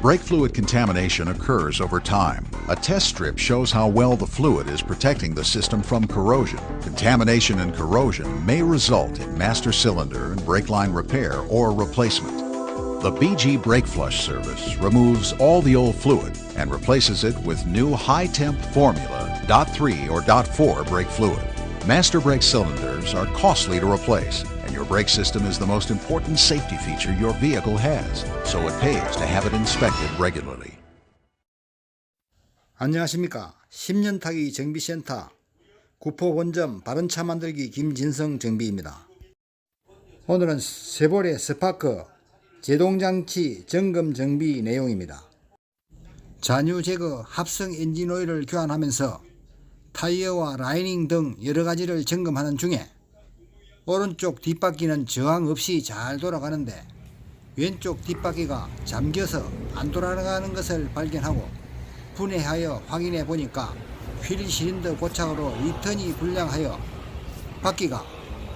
Brake fluid contamination occurs over time. A test strip shows how well the fluid is protecting the system from corrosion. Contamination and corrosion may result in master cylinder and brake line repair or replacement. The BG Brake Flush service removes all the old fluid and replaces it with new high temp formula DOT3 or DOT4 brake fluid. Master brake cylinders are costly to replace, and your brake system is the most important safety feature your vehicle has, so it pays to have it inspected regularly. 안녕하십니까. 10년 타기 정비센터 구포 본점 바른차 만들기 김진성 정비입니다. 오늘은 세보레 스파크 제동장치 점검 정비 내용입니다. 잔유 제거 합성 엔진 오일을 교환하면서 타이어와 라이닝 등 여러 가지를 점검하는 중에 오른쪽 뒷바퀴는 저항 없이 잘 돌아가는데 왼쪽 뒷바퀴가 잠겨서 안 돌아가는 것을 발견하고 분해하여 확인해 보니까 휠 실린더 고착으로 리턴이 불량하여 바퀴가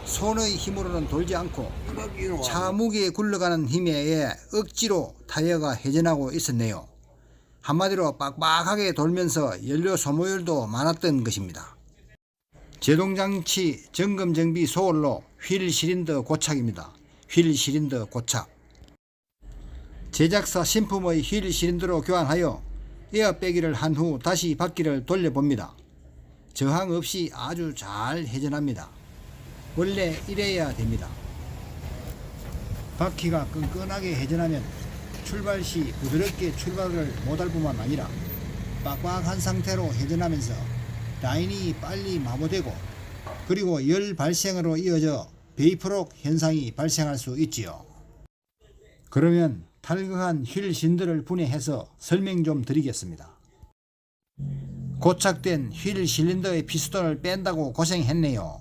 손의 힘으로는 돌지 않고 차 무게에 굴러가는 힘에 의해 억지로 타이어가 회전하고 있었네요. 한마디로 빡빡하게 돌면서 연료 소모율도 많았던 것입니다. 제동장치 점검 정비 소홀로 휠 실린더 고착입니다. 휠 실린더 고착. 제작사 신품의 휠 실린더로 교환하여 에어 빼기를 한 후 다시 바퀴를 돌려봅니다. 저항 없이 아주 잘 회전합니다. 원래 이래야 됩니다. 바퀴가 끈끈하게 회전하면 출발 시 부드럽게 출발을 못할 뿐만 아니라 빡빡한 상태로 회전하면서 라인이 빨리 마모되고 그리고 열 발생으로 이어져 베이프록 현상이 발생할 수 있지요. 그러면 탈거한 휠 신들을 분해해서 설명 좀 드리겠습니다. 고착된 휠 실린더의 피스톤을 뺀다고 고생했네요.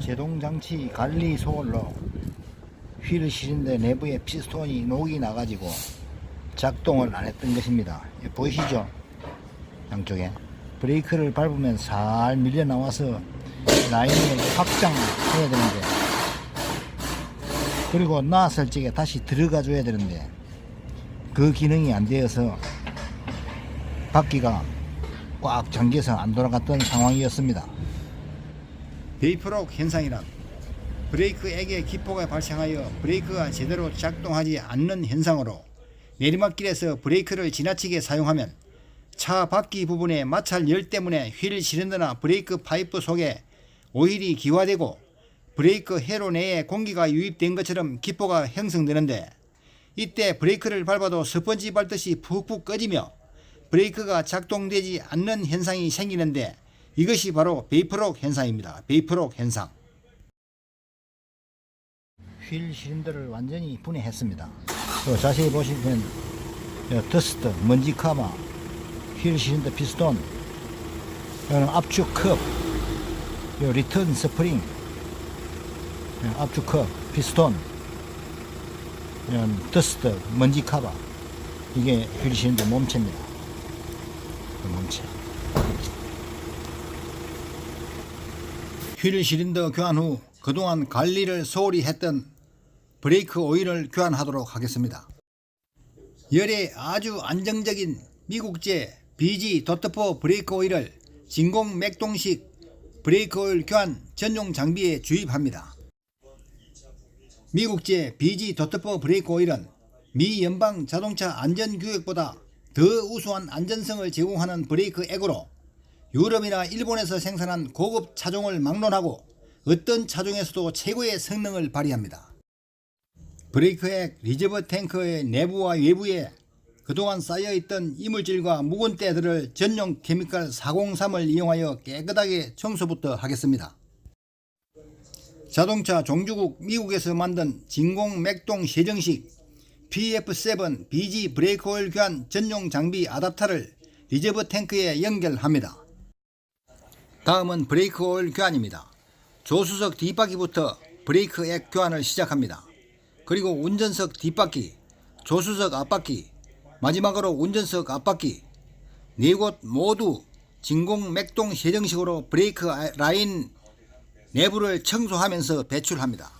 제동장치 관리 소홀로 휠 실린더 내부의 피스톤이 녹이 나가지고 작동을 안 했던 것입니다. 여기 보이시죠? 양쪽에. 브레이크를 밟으면 살 밀려 나와서 라인을 확장해야 되는데. 그리고 나왔을 적에 다시 들어가 줘야 되는데. 그 기능이 안 되어서 바퀴가 꽉 잠겨서 안 돌아갔던 상황이었습니다. 베이프록 현상이란 브레이크액의 기포가 발생하여 브레이크가 제대로 작동하지 않는 현상으로 내리막길에서 브레이크를 지나치게 사용하면 차 바퀴 부분의 마찰 열 때문에 휠 실린더나 브레이크 파이프 속에 오일이 기화되고 브레이크 회로 내에 공기가 유입된 것처럼 기포가 형성되는데 이때 브레이크를 밟아도 스펀지 밟듯이 푹푹 꺼지며 브레이크가 작동되지 않는 현상이 생기는데 이것이 바로 베이프록 현상입니다. 베이프록 현상. 휠 실린더를 완전히 분해했습니다. 또 자세히 보시면 요 더스트, 먼지 카마, 휠 실린더 피스톤, 이거는 압축 컵, 요 리턴 스프링, 요 압축 컵, 피스톤, 이런 더스트, 먼지 카바 이게 휠 실린더 몸체입니다. 그 몸체. 휠 실린더 교환 후 그동안 관리를 소홀히 했던 브레이크 오일을 교환하도록 하겠습니다. 열에 아주 안정적인 미국제 BG 도트포 브레이크 오일을 진공 맥동식 브레이크 오일 교환 전용 장비에 주입합니다. 미국제 BG 도트포 브레이크 오일은 미 연방 자동차 안전 규격보다 더 우수한 안전성을 제공하는 브레이크 액으로 유럽이나 일본에서 생산한 고급 차종을 막론하고 어떤 차종에서도 최고의 성능을 발휘합니다. 브레이크액 리저버 탱크의 내부와 외부에 그동안 쌓여있던 이물질과 묵은 때들을 전용 케미칼 403을 이용하여 깨끗하게 청소부터 하겠습니다. 자동차 종주국 미국에서 만든 진공 맥동 세정식 PF7 BG 브레이크 오일 교환 전용 장비 아답터를 리저버 탱크에 연결합니다. 다음은 브레이크 오일 교환입니다. 조수석 뒷바퀴부터 브레이크 액 교환을 시작합니다. 그리고 운전석 뒷바퀴, 조수석 앞바퀴, 마지막으로 운전석 앞바퀴 네 곳 모두 진공 맥동 세정식으로 브레이크 라인 내부를 청소하면서 배출합니다.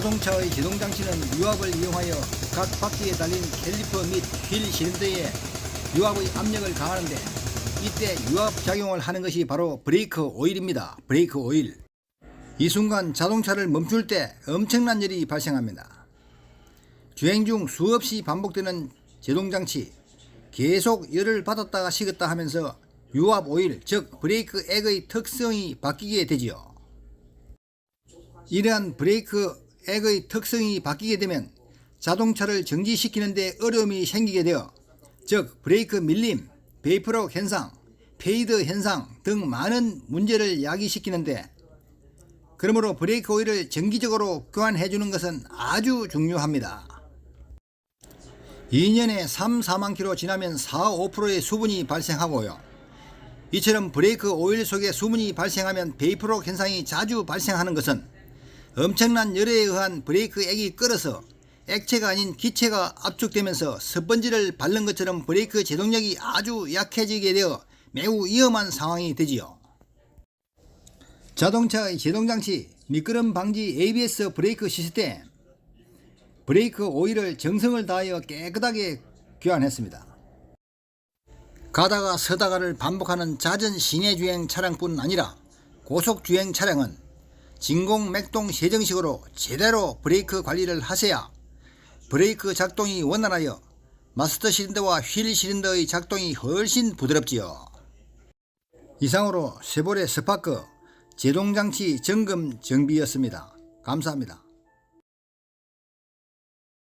자동차의 제동장치는 유압을 이용하여 각 바퀴에 달린 캘리퍼 및휠 실린더에 유압의 압력을 가하는데 이때 유압 작용을 하는 것이 바로 브레이크 오일입니다. 브레이크 오일. 이 순간 자동차를 멈출 때 엄청난 열이 발생합니다. 주행 중 수없이 반복되는 제동장치 계속 열을 받았다가 식었다 하면서 유압 오일 즉 브레이크 액의 특성이 바뀌게 되지요. 이러한 브레이크 액의 특성이 바뀌게 되면 자동차를 정지시키는 데 어려움이 생기게 되어 즉 브레이크 밀림, 베이프록 현상, 페이드 현상 등 많은 문제를 야기시키는데 그러므로 브레이크 오일을 정기적으로 교환해 주는 것은 아주 중요합니다. 2년에 3, 4만 킬로 지나면 4, 5%의 수분이 발생하고요. 이처럼 브레이크 오일 속에 수분이 발생하면 베이프록 현상이 자주 발생하는 것은 엄청난 열에 의한 브레이크 액이 끓어서 액체가 아닌 기체가 압축되면서 스펀지를 바른 것처럼 브레이크 제동력이 아주 약해지게 되어 매우 위험한 상황이 되지요. 자동차의 제동장치, 미끄럼 방지 ABS 브레이크 시스템, 브레이크 오일을 정성을 다하여 깨끗하게 교환했습니다. 가다가 서다가를 반복하는 잦은 시내 주행 차량뿐 아니라 고속 주행 차량은 진공 맥동 세정식으로 제대로 브레이크 관리를 하셔야 브레이크 작동이 원활하여 마스터 실린더와 휠 실린더의 작동이 훨씬 부드럽지요. 이상으로 세볼의 스파크 제동장치 점검 정비였습니다. 감사합니다.